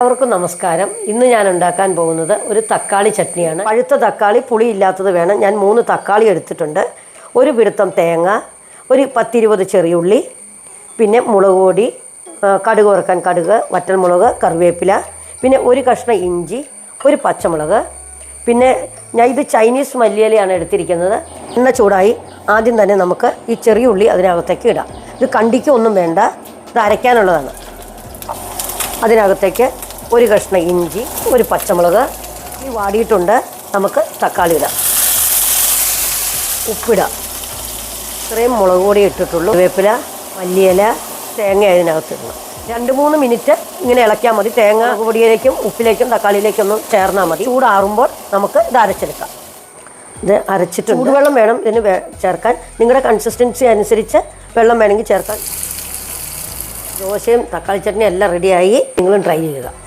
എല്ലാവർക്കും നമസ്കാരം. ഇന്ന് ഞാൻ ഉണ്ടാക്കാൻ പോകുന്നത് ഒരു തക്കാളി ചട്നിയാണ്. പഴുത്ത തക്കാളി പുളി ഇല്ലാത്തത് വേണം. ഞാൻ മൂന്ന് തക്കാളി എടുത്തിട്ടുണ്ട്. ഒരു പിടുത്തം തേങ്ങ ഒരു പത്തിരുപത് ചെറിയുള്ളി പിന്നെ മുളക് പൊടി കടുക് വറുക്കാൻ കടുക് വറ്റൽമുളക് കറിവേപ്പില പിന്നെ ഒരു കഷ്ണം ഇഞ്ചി ഒരു പച്ചമുളക്. പിന്നെ ഞാൻ ഇത് ചൈനീസ് മല്ലിയിലയാണ് എടുത്തിരിക്കുന്നത്. എണ്ണ ചൂടായി ആദ്യം തന്നെ നമുക്ക് ഈ ചെറിയ ഉള്ളി അതിനകത്തേക്ക് ഇടാം. ഇത് കണ്ടിക്കൊന്നും വേണ്ട. ഇത് അരയ്ക്കാനുള്ളതാണ്. അതിനകത്തേക്ക് ഒരു കഷ്ണം ഇഞ്ചി ഒരു പച്ചമുളക് ഈ വാടിയിട്ടുണ്ട്. നമുക്ക് തക്കാളി ഇടാം. ഉപ്പിടാം. ഇത്രയും മുളക് പൊടി ഇട്ടിട്ടുള്ളൂ. വേപ്പില മല്ലിയില തേങ്ങ അതിനകത്ത് ഇടണം. രണ്ട് മൂന്ന് മിനിറ്റ് ഇങ്ങനെ ഇളക്കിയാൽ മതി. തേങ്ങ പൊടിയിലേക്കും ഉപ്പിലേക്കും തക്കാളിയിലേക്കും ഒന്ന് ചേർന്നാൽ മതി. ചൂടാറുമ്പോൾ നമുക്ക് ഇത് അരച്ചെടുക്കാം. ഇത് അരച്ചിട്ട് ചൂടുവെള്ളം വേണം ഇതിന് ചേർക്കാൻ. നിങ്ങളുടെ കൺസിസ്റ്റൻസി അനുസരിച്ച് വെള്ളം വേണമെങ്കിൽ ചേർക്കാൻ ദോശയും തക്കാളി ചട്നിയും എല്ലാം റെഡിയായി നിങ്ങളും ട്രൈ ചെയ്യുക.